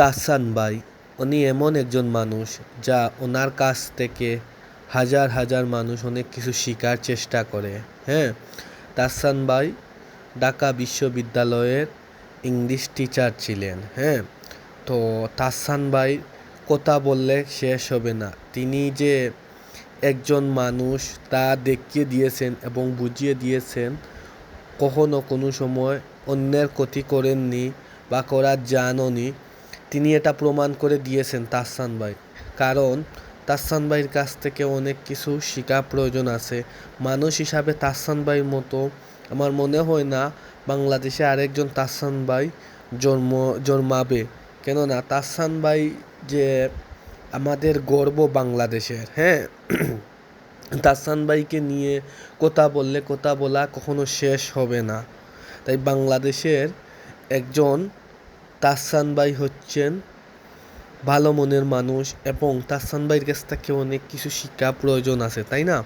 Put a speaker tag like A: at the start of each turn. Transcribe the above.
A: তাহসান ভাই, উনি এমন একজন মানুষ যা ওনার কাছ থেকে হাজার হাজার মানুষ অনেক কিছু শেখার চেষ্টা করে হ্যাঁ? তাহসান ভাই ঢাকা বিশ্ববিদ্যালয়ের ইংলিশ টিচার ছিলেন হ্যাঁ? তো তাহসান ভাই কথা বললে শেষ হবে না। তিনি যে একজন মানুষ তা দেখিয়ে দিয়েছেন এবং বুঝিয়ে দিয়েছেন, কখনো কোনো সময় অন্যের ক্ষতি করেননি বা করার জাননি তিনি এটা প্রমাণ করে দিয়েছেন তাহসান ভাই। কারণ তাহসান ভাইয়ের কাছ থেকে অনেক কিছু শেখা প্রয়োজন আছে। মানুষ হিসাবে তাহসান ভাইয়ের মতো আমার মনে হয় না বাংলাদেশে আরেকজন তাহসান ভাই জন্ম, জন্মাবে। কেননা তাহসান ভাই যে আমাদের গর্ব বাংলাদেশের হ্যাঁ? তাহসান ভাইকে নিয়ে কথা বললে কথা বলা কখনো শেষ হবে না। তাই বাংলাদেশের একজন তাহসান ভাই হচ্ছেন ভালো মনের মানুষ এবং তাহসান ভাইয়ের কাছ থেকে অনেক কিছু শিক্ষা প্রয়োজন আছে, তাই না?